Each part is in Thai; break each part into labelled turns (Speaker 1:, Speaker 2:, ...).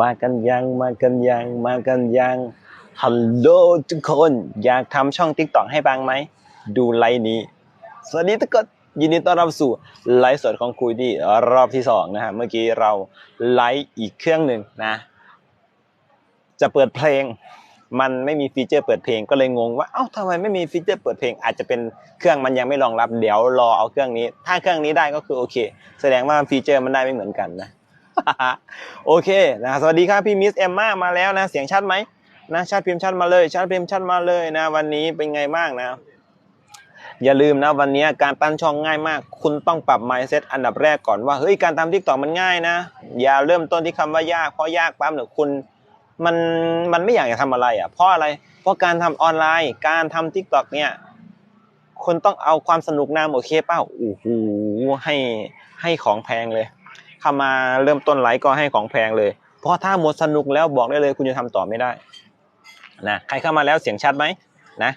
Speaker 1: มากันยังมากันยังมากันยังฮัลโหลทุกคนอยากทำช่อง t ิ k t o k ให้บังไหม ดูไลน์นี้ สวัสดีทุกคนยินดีต้อนรับสู่ไลฟ์สดของคุยดีรอบที่สองนะฮะเมื่อกี้เราไลฟ์อีกเครื่องหนึ่งนะ จะเปิดเพลง มันไม่มีฟีเจอร์เปิดเพลงก็เลยงงว่าเอ้าทำไมไม่มีฟีเจอร์เปิดเพลง อาจจะเป็นเครื่องมันยังไม่รองรับเดี๋ยวรอเอาเครื่องนี้ ถ้าเครื่องนี้ได้ก็คือโอเค แสดงว่าฟีเจอร์มันได้ไม่เหมือนกันนะ โอเคนะสวัสดีครับพี่มิสเอมมามาแล้วนะเสียงชัดไหมนะชัดพิมพ์ชัดมาเลยชัดพิมพ์ชัดมาเลยนะ วันนี้เป็นไงบ้างนะ อย่าลืมนะวันนี้การตั้งช่องง่ายมาก คุณต้องปรับ mindset อันดับแรกก่อนว่าเฮ้ยการทำทิกตอกมันง่ายนะ อย่าเริ่มต้นที่คำว่ายากเพราะยากปั๊บเนี่ยคุณมันมันไม่อยากจะทำอะไรอะ เพราะอะไร เพราะการทำออนไลน์ การทำทิกตอกเนี่ยคุณต้องเอาความสนุกนำโอเคเป้าโอ้โหให้ให้ของแพงเลย เข้ามาเริ่มต้นไลฟ์ก็ให้ของแพงเลย เพราะถ้าหมดสนุกแล้วบอกได้เลยคุณจะทำต่อไม่ได้นะใครเข้ามาแล้วเสียงชัดไหมนะ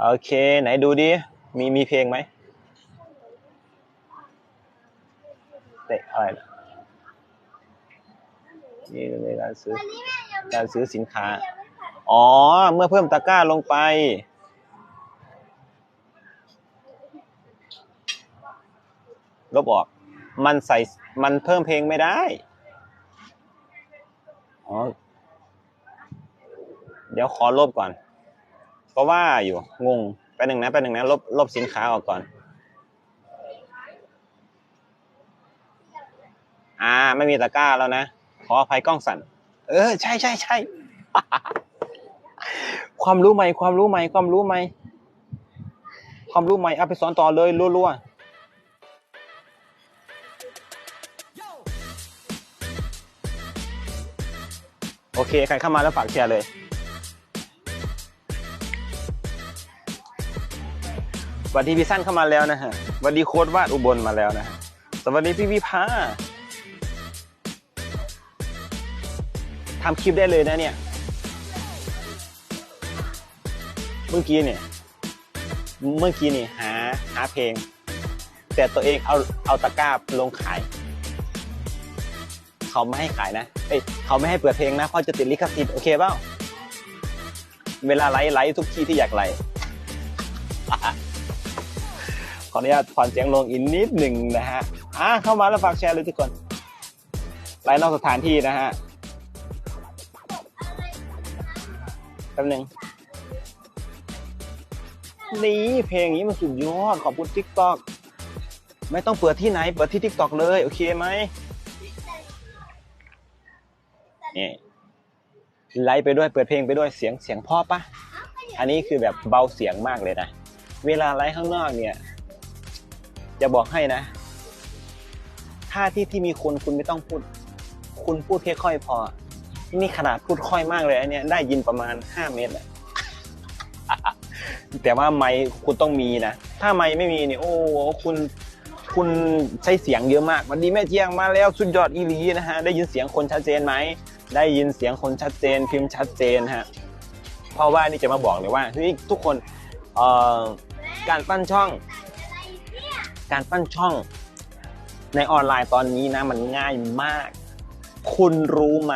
Speaker 1: โอเค ไหนดูดิมีมีเพลงไหมเตะอะไรนะนี่ในการซื้อการซื้อสินค้า อ๋อ เมื่อเพิ่มตะกร้าลงไป ลบออก มันใส่มันเพิ่มเพลงไม่ได้อ๋อเดี๋ยวขอลบก่อนก็ว่าอยู่งงไปหนึ่งนะไปหนึ่งนะลบลบสินค้าออกก่อน อ่า ไม่มีตะกร้าแล้วนะ ขออภัยกล้องสั่น เออ ใช่ใช่ใช่ความรู้ใหม่ ความรู้ใหม่ ความรู้ใหม่ ความรู้ใหม่เอาไปสอนต่อเลยรัวๆ เค ใครเข้ามาแล้วฝากแชร์เลย สวัสดีพี่สั้นเข้ามาแล้วนะฮะ สวัสดีโค้ดวาดอุบลมาแล้วนะฮะ สวัสดีพี่วิภาทำคลิปได้เลยนะเนี่ย เมื่อกี้เนี่ย เมื่อกี้นี่หาหาเพลง แต่ตัวเองเอาเอาตะกร้าลงขาย เขาไม่ให้ขายนะเอ้ยเขาไม่ให้เปิดเพลงนะเพราะจะติดลิขสิทธิ์โอเคเปล่าเวลาไลฟ์ไลฟ์ทุกที่ที่อยากไลฟ์ขออนุญาตผ่อนเสียงลงอีกนิดหนึ่งนะฮะอะเข้ามาแล้วฝากแชร์เลยทุกคนไลน์นอกสถานที่นะฮะแป๊บหนึงนี่เพลงนี้มันสุดยอดขอบคุณ t ิ k t o k ไม่ต้องเปิดที่ไหน เปิดที่ t ิ k t o k เลย โอเคไหม นี่ไลฟ์ไปด้วยเปิดเพลงไปด้วยเสียงเสียงพ่อปะอันนี้คือแบบเบาเสียงมากเลยนะเวลาไลฟ์ข้างนอกเนี่ยจะบอกให้นะ ถ้าที่ที่มีคนคุณไม่ต้องพูด คุณพูดแค่ค่อยพอ นี่ขนาดพูดค่อยมากเลยอันเนี้ยได้ยินประมาณห้าเมตรอะแต่ว่าไมค์คุณต้องมีนะ ถ้าไมค์ไม่มีเนี่ยโอ้โหคุณคุณใช้เสียงเยอะมาก วันดีแม่เจียงมาแล้วสุดยอดอีลีนะฮะ ได้ยินเสียงคนชัดเจนไหม ได้ยินเสียงคนชัดเจน พิมพ์ชัดเจนฮะเพราะว่านี่จะมาบอกเลยว่าเฮ้ยทุกคนการปั้นช่อง การปั้นช่อง ในออนไลน์ตอนนี้นะมันง่ายมาก คุณรู้ไหม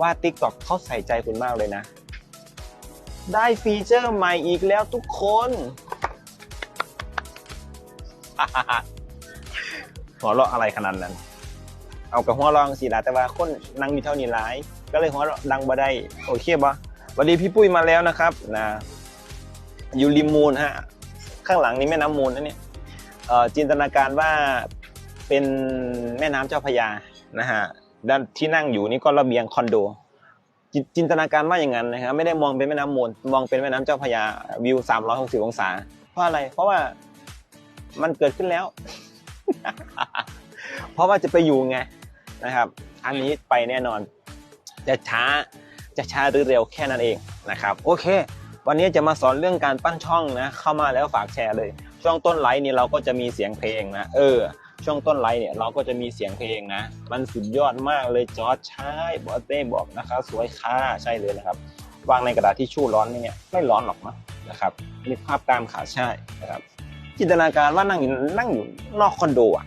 Speaker 1: ว่า TikTok เขาใส่ใจคุณมากเลยนะ ได้ฟีเจอร์ใหม่อีกแล้วทุกคน หัวเราะอะไรขนาดนั้น เอากับหัวเรองสีลาแต่ว่าคนนั่งมีเท่านี้หลาย ก็เลยหัวดังบ่ได้โอเคปะสวัสดีพี่ปุ้ยมาแล้วนะครับนะอยู่ริมมูลฮะข้างหลังนี้แม่น้ำมูลนะเนี่ยจินตนาการว่าเป็นแม่น้ำเจ้าพยานะฮะด้านที่นั่งอยู่นี่ก็ระเบียงคอนโดจิจินตนาการว่าอย่างนั้นนะครับไม่ได้มองเป็นแม่น้ำมูล มองเป็นแม่น้ำเจ้าพยาวิว 360 องศา เพราะอะไร เพราะว่ามันเกิดขึ้นแล้ว เพราะว่าจะไปอยู่ไง นะครับ อันนี้ไปแน่นอน จะช้าจะช้าหรือเร็วแค่นั้นเองนะครับโอเค วันนี้จะมาสอนเรื่องการปั้นช่องนะเข้ามาแล้วฝากแชร์เลย ช่วงต้นไลฟ์นี่เราก็จะมีเสียงเพลงนะเออช่วงต้นไลฟ์เนี่ยเราก็จะมีเสียงเพลงนะ มันสุดยอดมากเลยจอร์จใช่บอสเต้บอกนะคะ สวยค่ะใช่เลยนะครับวางในกระดาษที่ชู่ร้อนเนี่ยไม่ร้อนหรอกนะนะครับมีภาพตามขาใช่นะครับจินตนาการว่านั่งนั่งอยู่นอกคอนโดอะ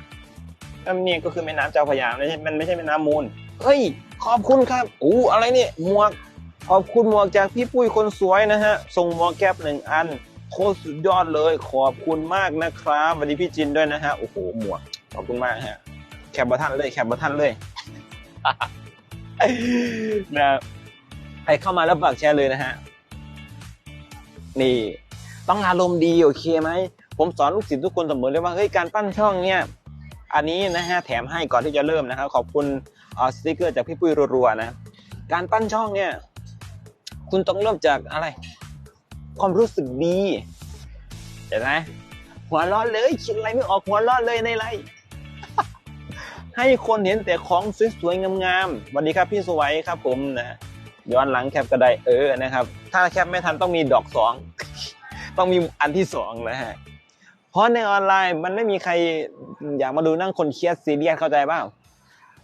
Speaker 1: น้ำเนี่ยก็คือแม่น้ำเจ้าพระยาไม่ใช่มันไม่ใช่แม่น้ำมูล เฮ้ย ขอบคุณครับอู้อะไรเนี่ยหมวก ขอบคุณหมวกจากพี่ปุ้ยคนสวยนะฮะ ส่งหมวกแก๊ปหนึ่งอัน โคตรสุดยอดเลย ขอบคุณมากนะครับสวัสดีพี่จินด้วยนะฮะ โอ้โห หมวก ขอบคุณมากฮะ แคปบัตทันเลย แคปบัตทันเลย นะใครเข้ามาแล้วฝากแชร์เลยนะฮะ นี่ ต้องอารมณ์ดีโอเคไหม ผมสอนลูกศิษย์ทุกคนเสมอเลยว่า เฮ้ย การปั้นช่องเนี่ย อันนี้นะฮะแถมให้ก่อนที่จะเริ่มนะครับขอบคุณออสติกเกอร์จากพี่ปุ้ยรัวๆนะการปั้นช่องเนี่ย คุณต้องเริ่มจากอะไร ความรู้สึกดีเห็นไหมหัวร้อนเลยคิดอะไรไม่ออกหัวร้อนเลยในไร ให้คนเห็นแต่ของสวยๆงามๆวัสดีครับพี่สวัยครับผมนะย้อนหลังแคปก็ได้เออนะครับ ถ้าแคปไม่ทันต้องมีดอกสองต้องมีอันที่สองนะฮะ ราะในออนไลน์มันไม่มีใครอยากมาดูนั่งคนเครียดซีเรียสเข้าใจเปล่า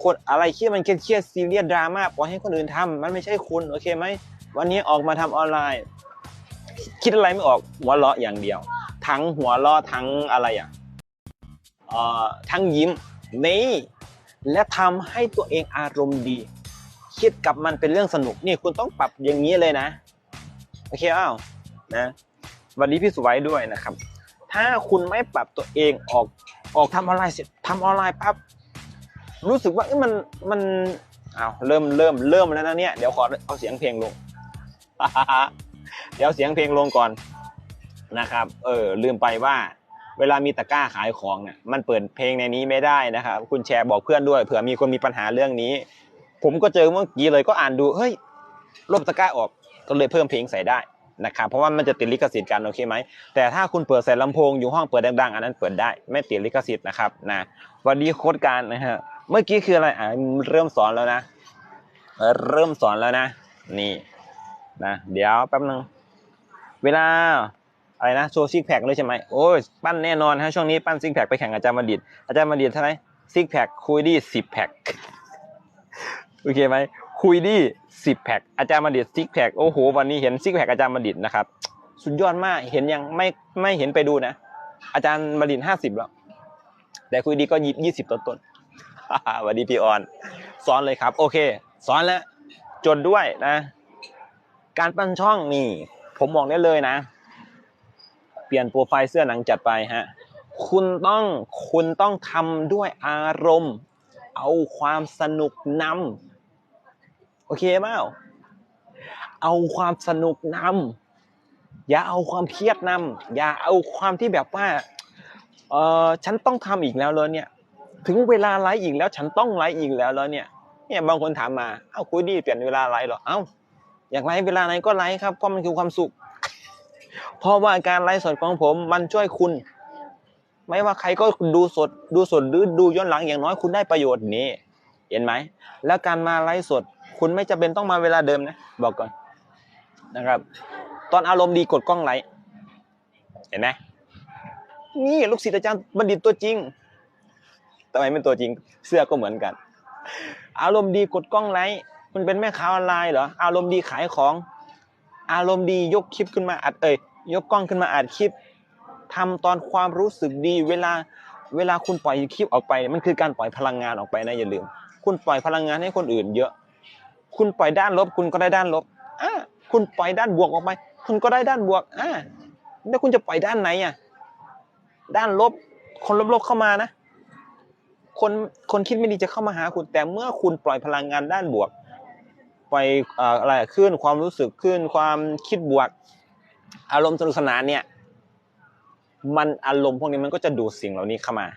Speaker 1: คนอะไรเครียดมันเครียดเครียดซีเรียสดราม่าปล่อยให้คนอื่นทำมันไม่ใช่คุณโอเคไหมวันนี้ออกมาทำออนไลน์ คิดอะไรไม่ออกหัวเราะอย่างเดียว ทั้งหัวเราะทั้งอะไรอะเอ่อทั้งยิ้มนี่และทำให้ตัวเองอารมณ์ดี คิดกับมันเป็นเรื่องสนุกนี่คุณต้องปรับอย่างนี้เลยนะโอเคเปล่านะวันนี้พี่สุไวยด้วยนะครับ ถ้าคุณไม่ปรับตัวเองออกออกทำออนไลน์เสร็จทำออนไลน์ปั๊บรู้สึกว่ามันมันอ้าวเริ่มเริ่มเริ่มแล้วนะเนี่ยเดี๋ยวขอเอาเสียงเพลงลง เดี๋ยวเสียงเพลงลงก่อนนะครับ เออลืมไปว่า เวลามีตะกร้าขายของเนี่ยมันเปิดเพลงในนี้ไม่ได้นะครับ คุณแชร์บอกเพื่อนด้วยเผื่อมีคนมีปัญหาเรื่องนี้ ผมก็เจอเมื่อกี้เลยก็อ่านดูเฮ้ยลบตะกร้าออกก็เลยเพิ่มเพลงใส่ได้ นะครับเพราะว่ามันจะติดลิขสิทธิ์กันโอเคไหมแต่ถ้าคุณเปิดใส่ลำโพงอยู่ห้องเปิดดังๆอันนั้นเปิดได้ไม่ติดลิขสิทธิ์นะครับนะวันนี้โค้ดการนะฮะเมื่อกี้คืออะไรอ่าเริ่มสอนแล้วนะเออเริ่มสอนแล้วนะ นี่นะเดี๋ยวแป๊บนึงเวลาอะไรนะโชว์ซิกแพคเลยใช่ไหมโอ้ยปั้นแน่นอนฮะช่วงนี้ปั้นซิกแพคไปแข่งอาจารย์มาดิดอาจารย์มาดิดเท่าไหร่ซิกแพคคุยดีสิบแพคโอเคไหม คุยดีสิบแพ็คอาจารย์มาดิดซิกแพ็คโอ้โหวันนี้เห็นซิกแพ็คอาจารย์มาดิดนะครับ สุดยอดมากเห็นยังไม่ไม่เห็นไปดูนะ อาจารย์มาดิดห้าสิบแล้ว แต่คุยดีก็ยิบยี่สิบต้นต้นสวัสดีพี่ออนสอนเลยครับ โอเคสอนแล้วจดด้วยนะ การปั้นช่องนี่ ผมบอกได้เลยนะ เปลี่ยนโปรไฟล์เสื้อหนังจัดไปฮะคุณต้องคุณต้องทำด้วยอารมณ์ เอาความสนุกนำ โอเคเปล่าเอาความสนุกนำอย่าเอาความเครียดนำอย่าเอาความที่แบบว่าเออฉันต้องทำอีกแล้วเลยเนี่ย ถึงเวลาไลฟ์อีกแล้ว ฉันต้องไลฟ์อีกแล้วแล้วเนี่ยเนี่ยบางคนถามมาเอ้าคุยดีเปลี่ยนเวลาไลฟ์หรอเอ้าอยากไลฟ์เวลาไหนก็ไลฟ์ครับเพราะมันคือความสุข เพราะว่าการไลฟ์สดของผมมันช่วยคุณ ไม่ว่าใครก็ดูสดดูสดหรือดูย้อนหลังอย่างน้อยคุณได้ประโยชน์นี้ เห็นไหมแล้วการมาไลฟ์สด คุณไม่จำเป็นต้องมาเวลาเดิมนะ บอกก่อนนะครับ ตอนอารมณ์ดีกดกล้องไลฟ์เห็นไหมนี่ลูกศิษย์อาจารย์บัณฑิตตัวจริงทำไมเป็นตัวจริง เสื้อก็เหมือนกัน อารมณ์ดีกดกล้องไลฟ์คุณเป็นแม่ค้าออนไลน์เหรออารมณ์ดีขายของ อารมณ์ดียกคลิปขึ้นมาอัดเอ่ยยกกล้องขึ้นมาอัดคลิปทำตอนความรู้สึกดี เวลาเวลาคุณปล่อยคลิปออกไป มันคือการปล่อยพลังงานออกไปนะอย่าลืม คุณปล่อยพลังงานให้คนอื่นเยอะ คุณปล่อยด้านลบ คุณก็ได้ด้านลบอ่าคุณปล่อยด้านบวกออกไป คุณก็ได้ด้านบวกอ่าแล้วคุณจะปล่อยด้านไหนอะด้านลบ คนลบๆเข้ามานะ คนคนคิดไม่ดีจะเข้ามาหาคุณแต่เมื่อคุณปล่อยพลังงานด้านบวก ปล่อยเอ่ออะไรขึ้นความรู้สึกขึ้นความคิดบวก อารมณ์สนุกสนานเนี่ย มันอารมณ์พวกนี้มันก็จะดูดสิ่งเหล่านี้เข้ามา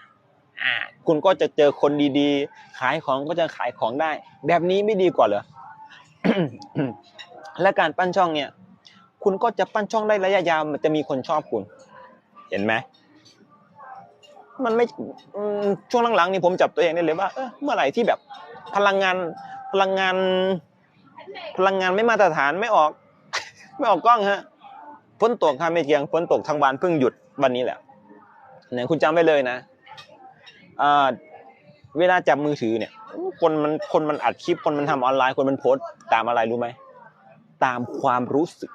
Speaker 1: อ่าคุณก็จะเจอคนดีๆ ขายของก็จะขายของได้ แบบนี้ไม่ดีกว่าเหรอ และการปั้นช่องเนี่ย คุณก็จะปั้นช่องได้ระยะยาวมันจะมีคนชอบคุณ เห็นไหมมันไม่ช่วงหลังๆนี่ผมจับตัวเองได้เลยว่าเมื่อไหร่ที่แบบพลังงานพลังงาน พลังงานไม่มาตรฐานไม่ออก ไม่ออกกล้องฮะฝนตกครับไม่เทียงฝนตกทางบ้านเพิ่งหยุดวันนี้แหละเนี่ยคุณจำไว้เลยนะเวลาจับมือถือเนี่ย คนมันคนมันอัดคลิปคนมันทำออนไลน์คนมันโพสต์ตามอะไรรู้ไหมตามความรู้สึก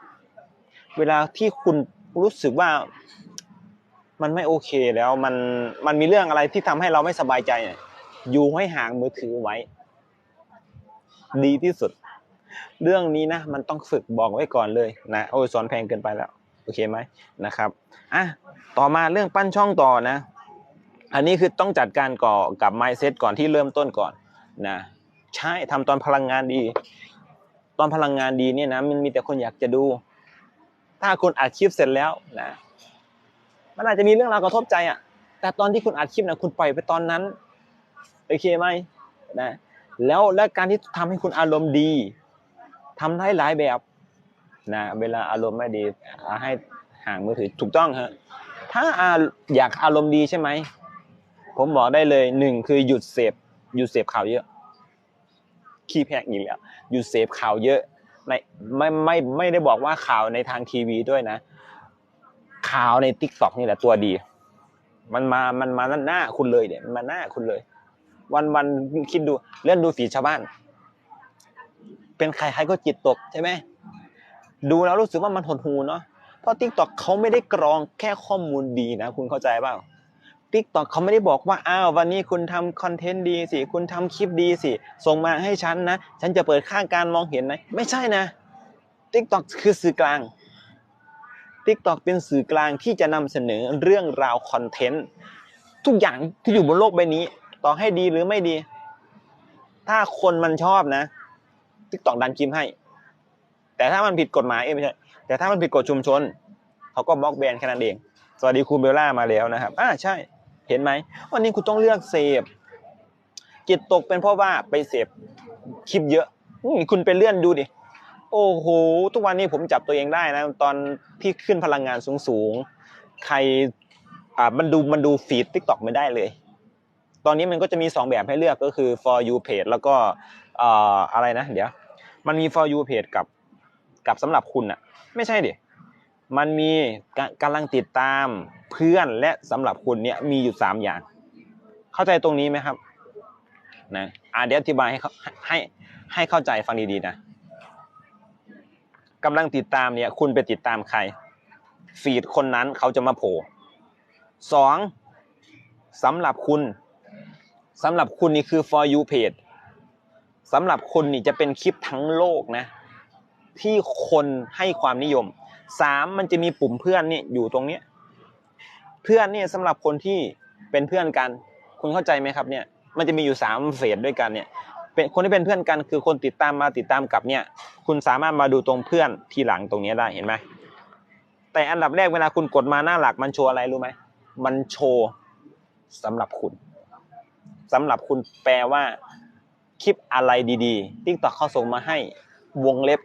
Speaker 1: เวลาที่คุณรู้สึกว่ามันไม่โอเคแล้วมันมันมีเรื่องอะไรที่ทำให้เราไม่สบายใจอยู่ให้ห่างมือถือไว้ ดีที่สุด เรื่องนี้นะ มันต้องฝึกบอกไว้ก่อนเลยนะโอ้ยสอนแพงเกินไปแล้วโอเคไหมนะครับอะต่อมาเรื่องปั้นช่องต่อนะ อันนี้คือต้องจัดการก่อกับ mindset ก่อนที่เริ่มต้นก่อน นะใช่ทำตอนพลังงานดี ตอนพลังงานดีเนี่ยนะมันมีแต่คนอยากจะดู ถ้าคุณอัดคลิปเสร็จแล้วนะมันอาจจะมีเรื่องราวกระทบใจอะ แต่ตอนที่คุณอัดคลิปนะคุณปล่อยไปตอนนั้นโอเคไหมนะแล้วและการที่ทำให้คุณอารมณ์ดีทำได้หลายแบบนะเวลาอารมณ์ไม่ดีให้ห่างมือถือถูกต้องฮะถ้าอยากอารมณ์ดีใช่ไหมผมบอกได้เลยหนึ่งคือหยุดเสพ หยุดเสพข่าวเยอะ ขี้แพกอีกแล้วหยุดเสพข่าวเยอะในไม่ไม่ไม่ได้บอกว่าข่าวในทางทีวีด้วยนะ ข่าวในทิกตอกนี่แหละตัวดี มันมามันมาหน้าคุณเลยเนี่ยมันมาหน้าคุณเลย วันวันคิดดูเลื่อนดูฝีชาวบ้าน เป็นใครใครก็จิตตกใช่ไหมดูแล้วรู้สึกว่ามันหดหูเนาะเพราะทิกตอกเขาไม่ได้กรองแค่ข้อมูลดีนะ คุณเข้าใจเปล่า ทิกตอกเขาไม่ได้บอกว่าอ้าววันนี้คุณทำคอนเทนต์ดีสิคุณทำคลิปดีสิส่งมาให้ฉันนะ ฉันจะเปิดข้างการมองเห็นนะไม่ใช่นะทิกตอกคือสื่อกลางทิกตอกเป็นสื่อกลางที่จะนำเสนอเรื่องราวคอนเทนต์ทุกอย่างที่อยู่บนโลกใบนี้ ต่อให้ดีหรือไม่ดี ถ้าคนมันชอบนะทิกตอกดันคลิปให้ แต่ถ้ามันผิดกฎหมายเอ้ไม่ใช่แต่ถ้ามันผิดกฎชุมชนเขาก็บล็อกแบนแค่นั้นเองสวัสดีครูเบลล่ามาแล้วนะครับ อ่าใช่ เห็นไหมวันนี้คุณต้องเลือกเสพจิตตกเป็นเพราะว่าไปเสพคลิปเยอะคุณไปเลื่อนดูดิโอ้โหทุกวันนี้ผมจับตัวเองได้นะตอนที่ขึ้นพลังงานสูงๆใครอ่ามันดูมันดูฟีดทิกตอกไม่ได้เลย ตอนนี้มันก็จะมีสองแบบให้เลือกก็คือ for you page แล้วก็เอ่ออะไรนะ เดี๋ยว มันมี for you page กับกับสำหรับคุณอะไม่ใช่ดิ มันมีกะกำลังติดตามเพื่อนและสำหรับคุณเนี่ยมีอยู่สามอย่าง เข้าใจตรงนี้ไหมครับนะอ่าเดี๋ยวอธิบายให้ให้ให้เข้าใจฟังดีๆนะกำลังติดตามเนี่ย คุณไปติดตามใคร ฟีดคนนั้นเขาจะมาโผล่สองสำหรับคุณสำหรับคุณนี่คือ for you page สำหรับคุณนี่จะเป็นคลิปทั้งโลกนะ ที่คนให้ความนิยม สามมันจะมีปุ่มเพื่อนเนี่ยอยู่ตรงเนี้ยเพื่อนเนี่ยสำหรับคนที่เป็นเพื่อนกัน คุณเข้าใจไหมครับเนี่ย มันจะมีอยู่สามเฟสด้วยกันเนี่ย เป็นคนที่เป็นเพื่อนกันคือคนติดตามมาติดตามกลับเนี่ย คุณสามารถมาดูตรงเพื่อนทีหลังตรงนี้ได้เห็นไหมแต่อันดับแรกเวลาคุณกดมาหน้าหลักมันโชว์อะไรรู้ไหมมันโชว์สำหรับคุณ สำหรับคุณแปลว่า คลิปอะไรดีๆติ๊กต็อกเขาส่งมาให้วงเล็บ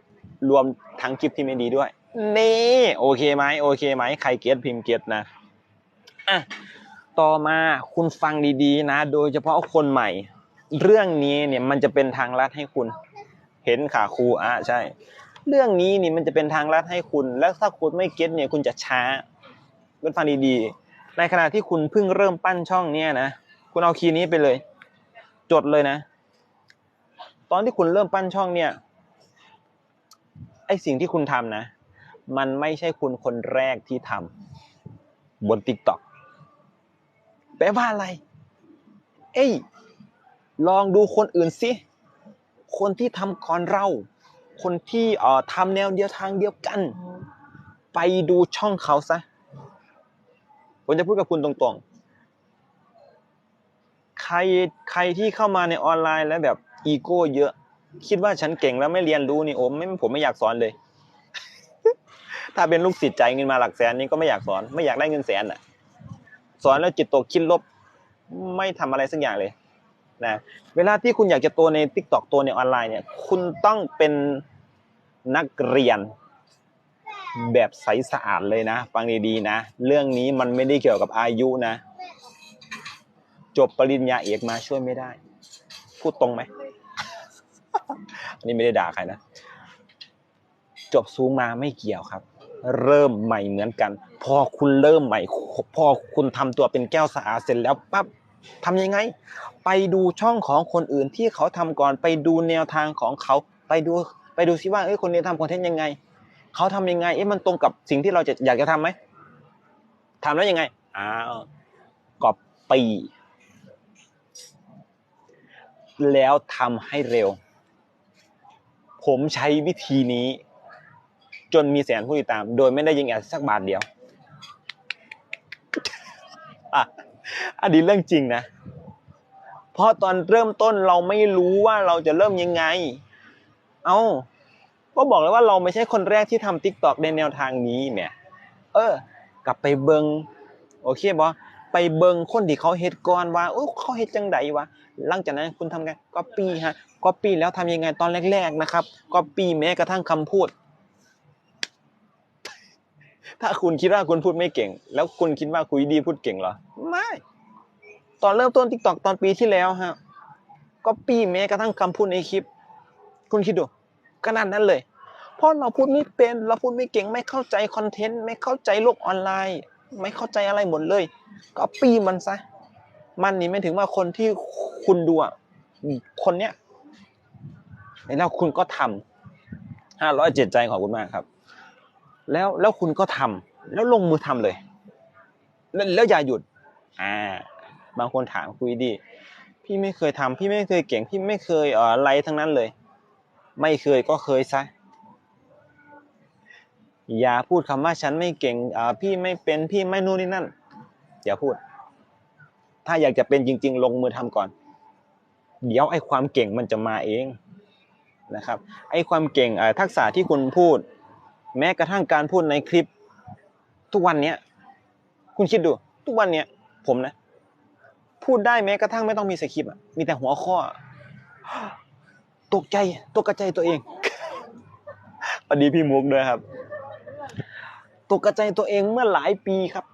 Speaker 1: รวมทั้งคลิปที่ไม่ดีด้วย นี่โอเคไหมโอเคไหมใครเก็ตพิมพ์เก็ตนะอะต่อมาคุณฟังดีๆ นะ โดยเฉพาะคนใหม่ เรื่องนี้เนี่ยมันจะเป็นทางลัดให้คุณ เห็นค่ะครูอะใช่ เรื่องนี้นี่มันจะเป็นทางลัดให้คุณ แล้วถ้าคุณไม่เก็ตเนี่ยคุณจะช้าคุณฟังดีๆ ในขณะที่คุณเพิ่งเริ่มปั้นช่องเนี่ยนะคุณเอาคีย์นี้ไปเลย จดเลยนะ ตอนที่คุณเริ่มปั้นช่องเนี่ยไอสิ่งที่คุณทำนะ มันไม่ใช่คุณคนแรกที่ทำบน t ิ k t o k แปลว่าอะไร เอ้ย ลองดูคนอื่นสิ คนที่ทำก่อนเรา คนที่เอ่อทำแนวเดียวทางเดียวกัน ไปดูช่องเขาซะ ผมจะพูดกับคุณตรงๆ ใครใครที่เข้ามาในออนไลน์แล้วแบบอีโก้เยอะ คิดว่าฉันเก่งแล้วไม่เรียนรู้นี่โอ้ไม่ผมไม่อยากสอนเลย ถ้าเป็นลูกศิษย์ใจายเงินมาหลักแสนนี่ก็ไม่อยากสอน ไม่อยากได้เงินแสนอะ สอนแล้วจิตตกคิดลบ ไม่ทำอะไรสักอย่างเลยนะเวลาที่คุณอยากจะโตใน t ิ k t o k โตในออนไลน์เนี่ย คุณต้องเป็นนักเรียนแบบใสสะอาดเลยนะ ฟังดีๆนะ เรื่องนี้มันไม่ได้เกี่ยวกับอายุนะ จบปริญญาเอกมาช่วยไม่ได้ พูดตรงไหมอันนี้ไม่ได้ด่าใครนะ จบสูงมาไม่เกี่ยวครับ เริ่มใหม่เหมือนกัน พอคุณเริ่มใหม่ พอคุณทำตัวเป็นแก้วสะอาดเสร็จแล้วปั๊บทำยังไง ไปดูช่องของคนอื่นที่เขาทำก่อนไปดูแนวทางของเขาไปดูไปดูซิว่าเอ้ยคนนี้ทำคอนเทนต์ยังไงเขาทำยังไงเอ๊ะมันตรงกับสิ่งที่เราจะอยากจะทำไหมทำแล้วยังไงอ้าวกอบปีแล้วทำให้เร็ว ผมใช้วิธีนี้ จนมีแสนผู้ติดตาม โดยไม่ได้ยิงแอดสักบาทเดียวอะอันนี้เรื่องจริงนะ เพราะตอนเริ่มต้นเราไม่รู้ว่าเราจะเริ่มยังไง เอาก็บอกแล้วว่าเราไม่ใช่คนแรกที่ทำ t ิ k t o k ในแนวทางนี้เนี่ย เออ กลับไปเบิงโอเคบอไปเบิงคนที่เขาเฮ็ดก่อนว่าโอ้เขาเฮ็ดจังไดวะ หลังจากนั้นคุณทำไงก็ปี้ฮะก็ปี้แล้วทำยังไงตอนแรก ๆนะครับก็ปี้แม้กระทั่งคำพูด ถ้าคุณคิดว่าคุณพูดไม่เก่ง แล้วคุณคิดว่าคุยดีพูดเก่งเหรอ ไม่ ตอนเริ่มต้น t ิ k t o k ตอนปีที่แล้วฮะ ก็ปี้แม้กระทั่งคำพูดในคลิป คุณคิดดูขนาดนั้นเลย เพราะเราพูดไม่เป็น เราพูดไม่เก่ง ไม่เข้าใจคอนเทนต์ ไม่เข้าใจโลกออนไลน์ ไม่เข้าใจอะไรหมดเลย ก็ปี้มันซะ มันนี่ไม่ถึงว่าคนที่คุณดูอะ คนเนี้ยแล้วคุณก็ทำห้าร้อยเจ็ดใจขอบคุณมากครับ แล้วแล้วคุณก็ทำแล้วลงมือทำเลย แล้วแล้วอย่าหยุด อ่า บางคนถามคุยดี พี่ไม่เคยทำพี่ไม่เคยเก่ง พี่ไม่เคยเอ่ออะไรทั้งนั้นเลย ไม่เคยก็เคยซะอย่าพูดคำว่าฉันไม่เก่งอ่าพี่ไม่เป็นพี่ไม่นู่นนี่นั่นอย่าพูด ถ้าอยากจะเป็นจริง ๆ ลงมือทำก่อน เดี๋ยวไอ้ความเก่งมันจะมาเองนะครับ ไอ้ความเก่งทักษะที่คุณพูด แม้กระทั่งการพูดในคลิป ทุกวันเนี้ย คุณคิดดู ทุกวันเนี้ย ผมนะ พูดได้แม้กระทั่งไม่ต้องมีสคริปต์อะมีแต่หัวข้อ ตกใจตกกระใจตัวเองพอดีพี่มุกด้วยครับ ตกกระใจตัวเองเมื่อหลายปีครับ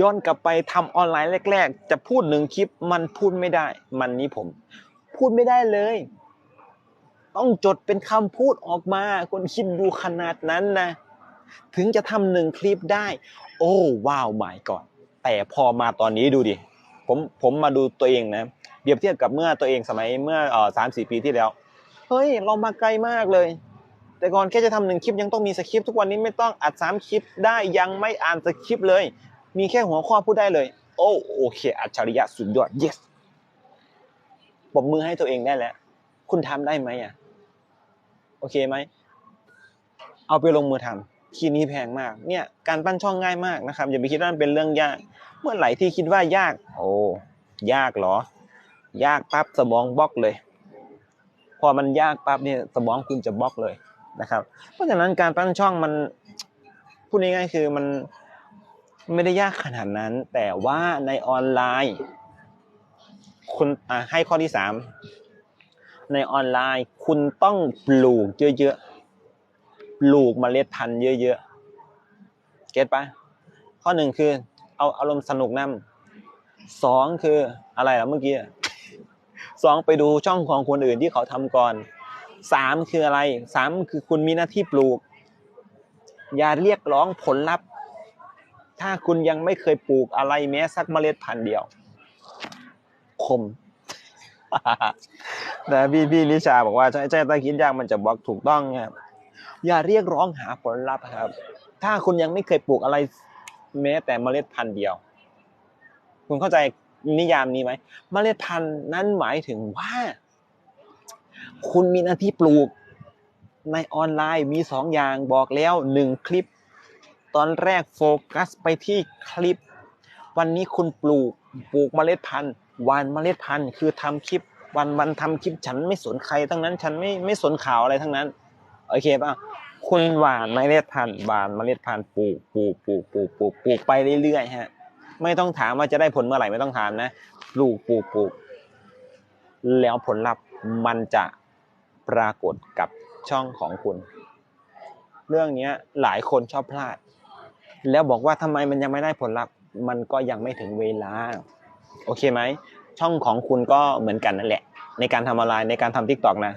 Speaker 1: ย้อนกลับไปทำออนไลน์แรก ๆ จะพูดหนึ่งคลิป มันพูดไม่ได้ มันนี้ผม พูดไม่ได้เลย ต้องจดเป็นคำพูดออกมาคนคิดดูขนาดนั้นนะ ถึงจะทำหนึ่งคลิปได้ โอ้ว้าวหมายก่อน แต่พอมาตอนนี้ดูดิ ผมผมมาดูตัวเองนะเปรียบเทียบกับเมื่อตัวเองสมัยเมื่อสามสี่ปีที่แล้ว เฮ้ย เรามาไกลมากเลย แต่ก่อนแค่จะทำหนึ่งคลิปยังต้องมีสคริปต์ทุกวันนี้ไม่ต้องอัดสามคลิปได้ยังไม่อ่านสคริปต์เลย มีแค่หัวข้อพูดได้เลย โอ้โอเค อัจฉริยะสุดยอด yes ปรบมือให้ตัวเองได้แล้ว คุณทำได้ไหมอะ โอเคไหม เอาไปลงมือทำทีนี้แพงมาก เนี่ย การปั้นช่องง่ายมากนะครับ อย่าไปคิดว่ามันเป็นเรื่องยาก เมื่อไหร่ที่คิดว่ายาก โอ้ยากเหรอ ยากปั๊บสมองบล็อกเลย พอมันยากปั๊บเนี่ยสมองคุณจะบล็อกเลยนะครับ เพราะฉะนั้นการปั้นช่องมันพูดง่ายๆคือมันไม่ได้ยากขนาดนั้น แต่ว่าในออนไลน์ คุณให้ข้อที่สาม ในออนไลน์ คุณต้องปลูกเยอะๆ ปลูกเมล็ดพันธุ์เยอะๆ เก็ตปะข้อหนึ่งคือเอาอารมณ์สนุกนำสองคืออะไรล่ะเมื่อกี้สองไปดูช่องของคนอื่นที่เขาทำก่อนสามคืออะไรสามคือคุณมีหน้าที่ปลูก อย่าเรียกร้องผลลัพธ์ ถ้าคุณยังไม่เคยปลูกอะไรแม้สักเมล็ดพันธุ์เดียวคม นะพี่พี่ลิชาบอกว่าใช่ใช่ถ้าคิดยากมันจะบล็อกถูกต้องครับอย่าเรียกร้องหาผลลัพธ์ครับ ถ้าคุณยังไม่เคยปลูกอะไรแม้แต่เมล็ดพันธุ์เดียว คุณเข้าใจนิยามนี้ไหมเมล็ดพันธุ์นั้นหมายถึงว่า คุณมีหน้าที่ปลูกในออนไลน์มีสองอย่างบอกแล้วหนึ่งคลิป ตอนแรกโฟกัสไปที่คลิป วันนี้คุณปลูกปลูกเมล็ดพันธุ์หวานเมล็ดพันธุ์คือทำคลิป วันวันทำคลิปฉันไม่สนใครทั้งนั้น ฉันไม่ไม่สนข่าวอะไรทั้งนั้น โอเคป่ะคุณหวานเมล็ดพันธุ์หวานเมล็ดพันธุ์ปลูกปลูกปลูกปลูกปลูกปลูกไปเรื่อยๆฮะ ไม่ต้องถามว่าจะได้ผลเมื่อไหร่ไม่ต้องถามนะปลูกปลูกปลูกแล้วผลลัพธ์มันจะปรากฏกับช่องของคุณ เรื่องนี้หลายคนชอบพลาด แล้วบอกว่าทำไมมันยังไม่ได้ผลลัพธ์มันก็ยังไม่ถึงเวลา โอเคไหม ช่องของคุณก็เหมือนกันนั่นแหละ ในการทำอะไรในการทำทิกตอกนะ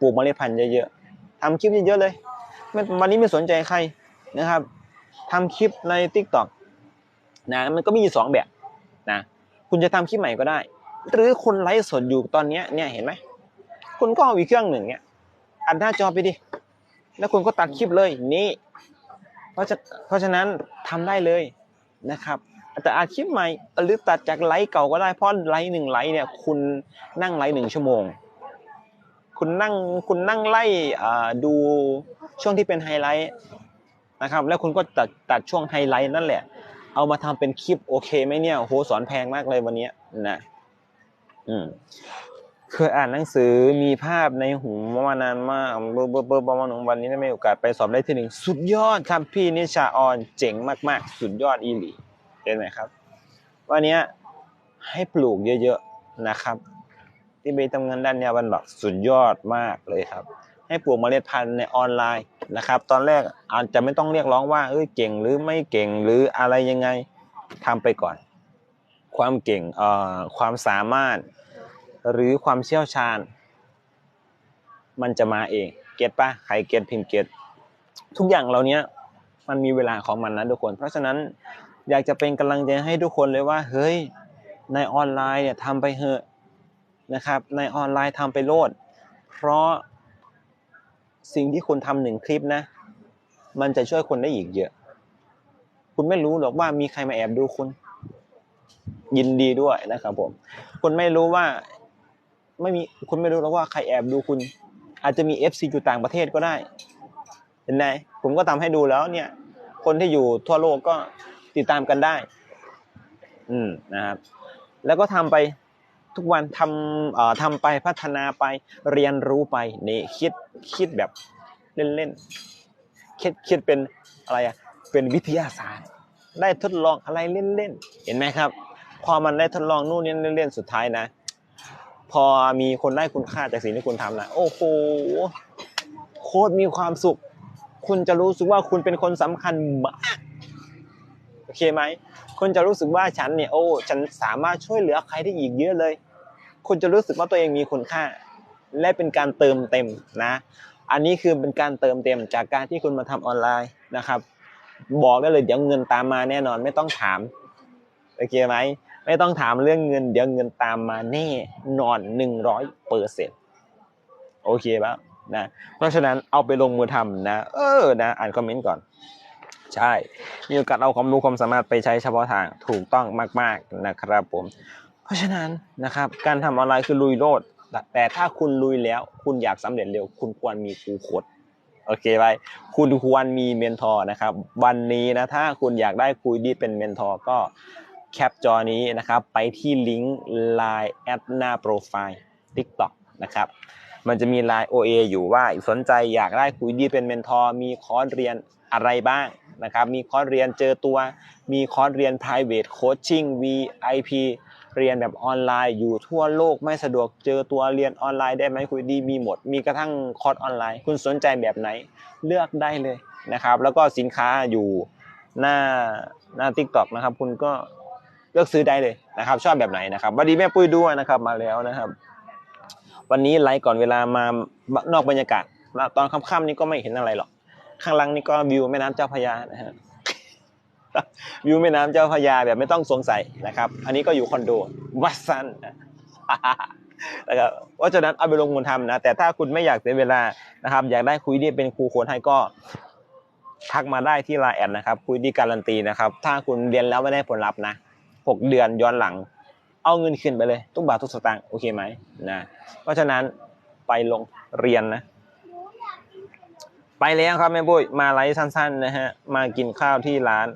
Speaker 1: ปลูกเมล็ดพันธุ์เยอะๆทำคลิปเยอะๆเลยไม่วันนี้ไม่สนใจใครนะครับทำคลิปในทิกตอกนะมันก็มีอยู่สองแบบนะคุณจะทำคลิปใหม่ก็ได้ หรือคุณไลฟ์สดอยู่ตอนเนี้ยเนี่ยเห็นไหมคุณก็เอาอีกเครื่องหนึ่งเนี่ยอัดหน้าจอไปดิแล้วคุณก็ตัดคลิปเลยนี่ เพราะฉะเพราะฉะนั้นทำได้เลยนะครับ แต่อัดคลิปใหม่หรือตัดจากไลฟ์เก่าก็ได้เพราะไลฟ์หนึ่งไลฟ์เนี่ย คุณนั่งไลฟ์หนึ่งชั่วโมง คุณนั่งคุณนั่งไล่ดูช่วงที่เป็นไฮไลท์นะครับ แล้วคุณก็ตัดตัดช่วงไฮไลท์นั่นแหละ เอามาทำเป็นคลิปโอเคไหมเนี่ยโหสอนแพงมากเลยวันนี้นะอืมเคยอ่านหนังสือมีภาพในหูมานานมากเบอร์เบอร์เบอร์ประมาณหนึ่งวันนี้ได้มีโอกาสไปสอบได้ที่หนึ่งสุดยอดครับพี่นิชาออนเจ๋งมาก ๆ สุดยอดอีหลี เห็นไหมครับ วันนี้ให้ปลูกเยอะๆนะครับที่ไปทำงานด้านเนี้ยมันแบบสุดยอดมากเลยครับ ให้ปลูกเมล็ดพันธุ์ในออนไลน์นะครับ ตอนแรกอาจจะไม่ต้องเรียกร้องว่าเอ้ยเก่งหรือไม่เก่งหรืออะไรยังไงทำไปก่อน ความเก่งเอ่อความสามารถ หรือความเชี่ยวชาญ มันจะมาเอง เก็ตปะใครเก็ตพิมพ์เก็ตทุกอย่างเรานี้มันมีเวลาของมันนะทุกคน เพราะฉะนั้น อยากจะเป็นกำลังใจให้ทุกคนเลยว่า เฮ้ย ในออนไลน์เนี่ยทำไปเถอะนะครับ ในออนไลน์ทำไปโลด เพราะสิ่งที่คุณทำหนึ่งคลิปนะ มันจะช่วยคนได้อีกเยอะ คุณไม่รู้หรอกว่ามีใครมาแอบดูคุณ ยินดีด้วยนะครับผม คุณไม่รู้ว่าไม่มีคุณไม่รู้หรอกว่าใครแอบดูคุณ อาจจะมี FC อยู่ต่างประเทศก็ได้ เห็นไหมผมก็ทำให้ดูแล้วเนี่ย คนที่อยู่ทั่วโลกก็ ติดตามกันได้ อืมนะครับ แล้วก็ทำไปทุกวันทำเอ่อทำไปพัฒนาไปเรียนรู้ไปนี่คิดคิดแบบเล่นๆคิดคิดเป็นอะไรอะเป็นวิทยาศาสตร์ ได้ทดลองอะไรเล่นๆเห็นไหมครับ พอมันได้ทดลองนู่นนี่เล่นๆสุดท้ายนะ พอมีคนได้คุณค่าจากสิ่งที่คุณทำนะโอ้โหโคตรมีความสุข คุณจะรู้สึกว่าคุณเป็นคนสำคัญม เคไหมคุณจะรู้สึกว่าฉันเนี่ยโอ้ฉันสามารถช่วยเหลือใครได้อีกเยอะเลย คุณจะรู้สึกว่าตัวเองมีคุณค่า และเป็นการเติมเต็มนะ อันนี้คือเป็นการเติมเต็มจากการที่คุณมาทำออนไลน์นะครับ บอกได้เลยเดี๋ยวเงินตามมาแน่นอนไม่ต้องถามโอเคไหมไม่ต้องถามเรื่องเงิน เดี๋ยวเงินตามมาแน่นอนหนึ่งร้อยเปอร์เซ็นต์โอเคป่ะนะเพราะฉะนั้นเอาไปลงมือทำนะ เออนะ อ่านคอมเมนต์ก่อน ใช่ มีโอกาสเอาความรู้ความสามารถไปใช้เฉพาะทางถูกต้องมาก ๆนะครับผม เพราะฉะนั้นนะครับการทำออนไลน์คือลุยโลด แต่ถ้าคุณลุยแล้วคุณอยากสำเร็จเร็ว คุณควรมีครูโค้ดโอเคไหมคุณควรมีเมนทอร์นะครับ วันนี้นะถ้าคุณอยากได้คุยดีเป็นเมนทอร์ก็แคปจอนี้นะครับ ไปที่ลิงก์ Line แอดหน้าโปรไฟล์ TikTok นะครับมันจะมี Line OA อยู่ว่าสนใจอยากได้คุยดีเป็นเมนทอร์มีคอร์สเรียนอะไรบ้างนะครับ มีคอร์สเรียนเจอตัว มีคอร์สเรียน private coaching VIP เรียนแบบออนไลน์อยู่ทั่วโลกไม่สะดวกเจอตัวเรียนออนไลน์ได้ไหมคุยดีมีหมด มีกระทั่งคอร์สออนไลน์ คุณสนใจแบบไหนเลือกได้เลยนะครับ แล้วก็สินค้าอยู่หน้าหน้า TikTok นะครับ คุณก็เลือกซื้อได้เลยนะครับ ชอบแบบไหนนะครับสวัสดีแม่ปุ้ยด้วยนะครับมาแล้วนะครับ วันนี้ไลฟ์ก่อนเวลามานอกบรรยากาศตอนค่ำๆนี้ก็ไม่เห็นอะไรหรอก ข้างล่างนี่ก็วิวแม่น้ำเจ้าพยานะฮะวิวแม่น้ำเจ้าพยาแบบไม่ต้องสงสัยนะครับ อันนี้ก็อยู่คอนโดวัดซันนะครับเพราะฉะนั้นเอาไปลงมือทำนะ แต่ถ้าคุณไม่อยากเสียเวลานะครับ อยากได้คุยดีเป็นครูโค้ดให้ก็ทักมาได้ที่ไลน์แอดนะครับ คุยดีการันตีนะครับ ถ้าคุณเรียนแล้วไม่ได้ผลลัพธ์นะหกเดือนย้อนหลัง เอาเงินคืนไปเลย ทุกบาททุกสตางค์โอเคไหมนะเพราะฉะนั้นไปลงเรียนนะ ไปแล้วครับแม่ปุ้ยมาไลฟ์สั้นๆนะฮะมากินข้าวที่ร้าน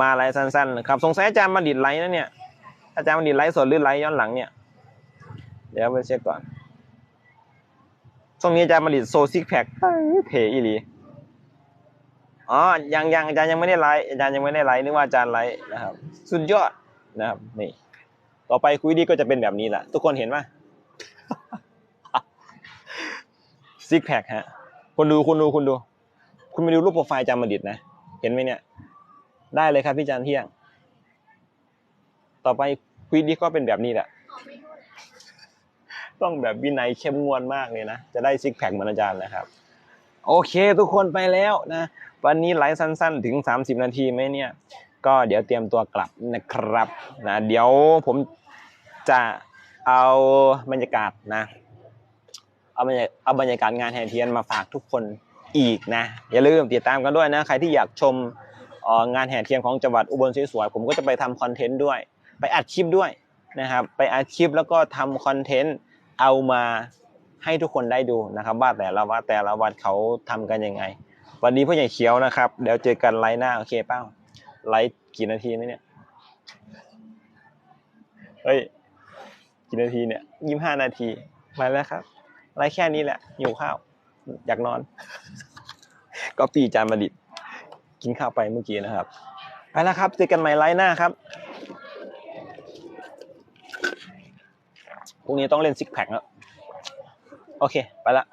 Speaker 1: มาไลฟ์สั้นๆนะครับสงสัยอาจารย์บัณฑิตไลฟ์นะเนี่ยอาจารย์บัณฑิตไลฟ์สดหรือไลฟ์ย้อนหลังเนี่ยเดี๋ยวไปเช็คก่อนช่วงนี้อาจารย์บัณฑิตโซซิกแพคเทอีหลีอ๋อยังยังอาจารย์ยังไม่ได้ไลฟ์อาจารย์ยังไม่ได้ไลฟ์นึกว่าอาจารย์ไลฟ์นะครับ สุดยอดนะครับนี่ต่อไปคุยดีก็จะเป็นแบบนี้แหละทุกคนเห็นไหมซิกแพคฮะ คุณดูคุณดูคุณดู คุณไปดูรูปโปรไฟล์อาจารย์บัณฑิตนะ เห็นไหมเนี่ย ได้เลยครับพี่จันเที่ยง ต่อไปคุยดีก็เป็นแบบนี้แหละ ต้องแบบวินัยเข้มงวดมากเลยนะ จะได้ซิกแพคเหมือนอาจารย์นะครับ โอเค ทุกคนไปแล้วนะ วันนี้ไลฟ์สั้น ๆ ถึง 30 นาทีไหมเนี่ย ก็เดี๋ยวเตรียมตัวกลับนะครับนะ เดี๋ยวผมจะเอาบรรยากาศนะ เอาบรรยากเอาบรรยากาศงานแห่เทียนมาฝากทุกคนอีกนะ อย่าลืมติดตามกันด้วยนะ ใครที่อยากชมงานแห่เทียนของจังหวัดอุบลสวยๆผมก็จะไปทำคอนเทนต์ด้วย ไปอัดคลิปด้วยนะครับ ไปอัดคลิปแล้วก็ทำคอนเทนต์เอามาให้ทุกคนได้ดูนะครับว่าแต่ละวัดแต่ละวัดเขาทำกันยังไง วันนี้พ่อใหญ่เขียวนะครับ เดี๋ยวเจอกันไลฟ์หน้าโอเคเป้าไลฟ์กี่นาทีนะเนี่ยเฮ้ยกี่นาทีเนี่ยยี่ห้านาทีมาแล้วครับ อะไรแค่นี้แหละหิวข้าว อยากนอน ก็ปีจานมาดิตกินข้าวไปเมื่อกี้นะครับไปแล้วครับเจอกันใหม่ไลฟ์หน้าครับพรุ่งนี้ต้องเล่นซิกแพคแล้วโอเค ไปละ